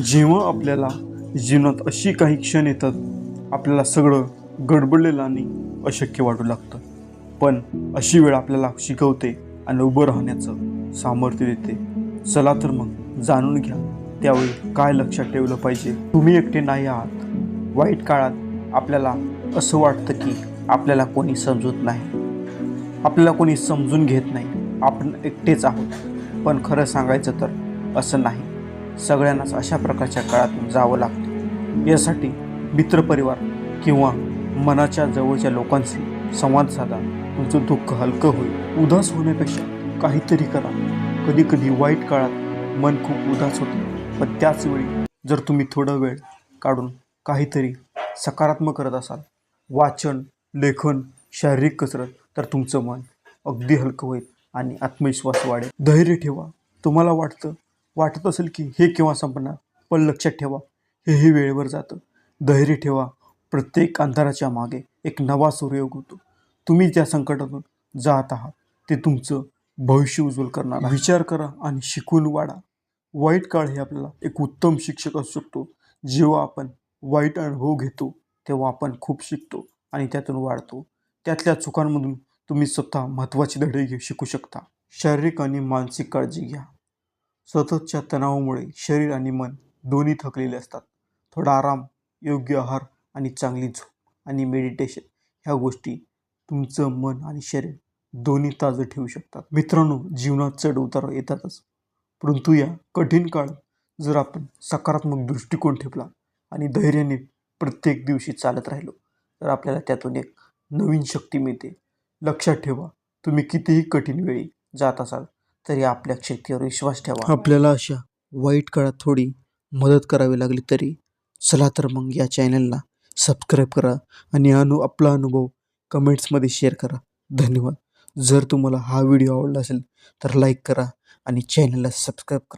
जेव्हा आपल्याला जीवनात अशी काही क्षण येतात आपल्याला सगळं गडबडलेलं आणि अशक्य वाटू लागतं. पण अशी वेळ आपल्याला शिकवते आणि उभं राहण्याचं सामर्थ्य देते. चला तर मग जाणून घ्या त्यावेळी काय लक्षात ठेवलं पाहिजे? तुम्ही एकटे नाही आहात. वाईट काळात आपल्याला असं वाटतं की आपल्याला कोणी समजत नाही. आपल्याला कोणी समजून घेत नाही. आपण एकटेच आहोत. पण खरं सांगायचं तर असं नाही. सगळ्यांनाच अशा प्रकारच्या काळातून जावं लागतं. यासाठी मित्रपरिवार किंवा मनाच्या जवळच्या लोकांशी संवाद साधा. तुमचं दुःख हलकं होईल. उदास होण्यापेक्षा काहीतरी करा. कधी कधी वाईट काळात मन खूप उदास होतं. पण त्याच वेळी जर तुम्ही थोडा वेळ काढून काहीतरी सकारात्मक करत असाल वाचन लेखन शारीरिक कसरत तर तुमचं मन अगदी हलकं होईल आणि आत्मविश्वास वाढेल. धैर्य ठेवा. तुम्हाला वाटतं वाटत असेल की हे केव्हा संपणार? पण लक्षात ठेवा हे हे वेळेवर जातं. धैर्य ठेवा. प्रत्येक अंधाराच्या मागे एक नवा सूर्य उगवतो तुम्ही त्या संकटातून जात आहात ते तुमचं भविष्य उज्ज्वल करणार विचार करा आणि शिकून वाढा. वाईट काळ हे आपल्याला एक उत्तम शिक्षक असू शकतो. जेव्हा आपण वाईट अनुभव घेतो तेव्हा आपण खूप शिकतो आणि त्यातून वाढतो. त्यातल्या चुकांमधून तुम्ही स्वतः महत्त्वाचे धडे घेऊ शिकू शकता. शारीरिक आणि मानसिक काळजी घ्या. सततच्या तणावामुळे शरीर आणि मन दोन्ही थकलेले असतात. थोडा आराम योग्य आहार आणि चांगली झोप आणि मेडिटेशन ह्या गोष्टी तुमचं मन आणि शरीर दोन्ही ताजं ठेवू शकतात. मित्रांनो जीवनात चढ उतार येतातच. परंतु या कठीण काळात जर आपण सकारात्मक दृष्टिकोन ठेवला आणि धैर्याने प्रत्येक दिवशी चालत राहिलो तर आपल्याला त्यातून एक नवीन शक्ती मिळते. लक्षात ठेवा तुम्ही कितीही कठीण वेळी जात असाल तरी आपल्या शक्तीवर विश्वास ठेवा. आपल्याला अशा वाईट काळात थोडी मदत करावी लागली तरी चला तर मग या चॅनलला सबस्क्राईब करा आणि अनु आपला अनुभव कमेंट्समध्ये शेअर करा. धन्यवाद. जर तुम्हाला हा व्हिडिओ आवडला असेल तर लाईक करा आणि चॅनलला सबस्क्राईब करा.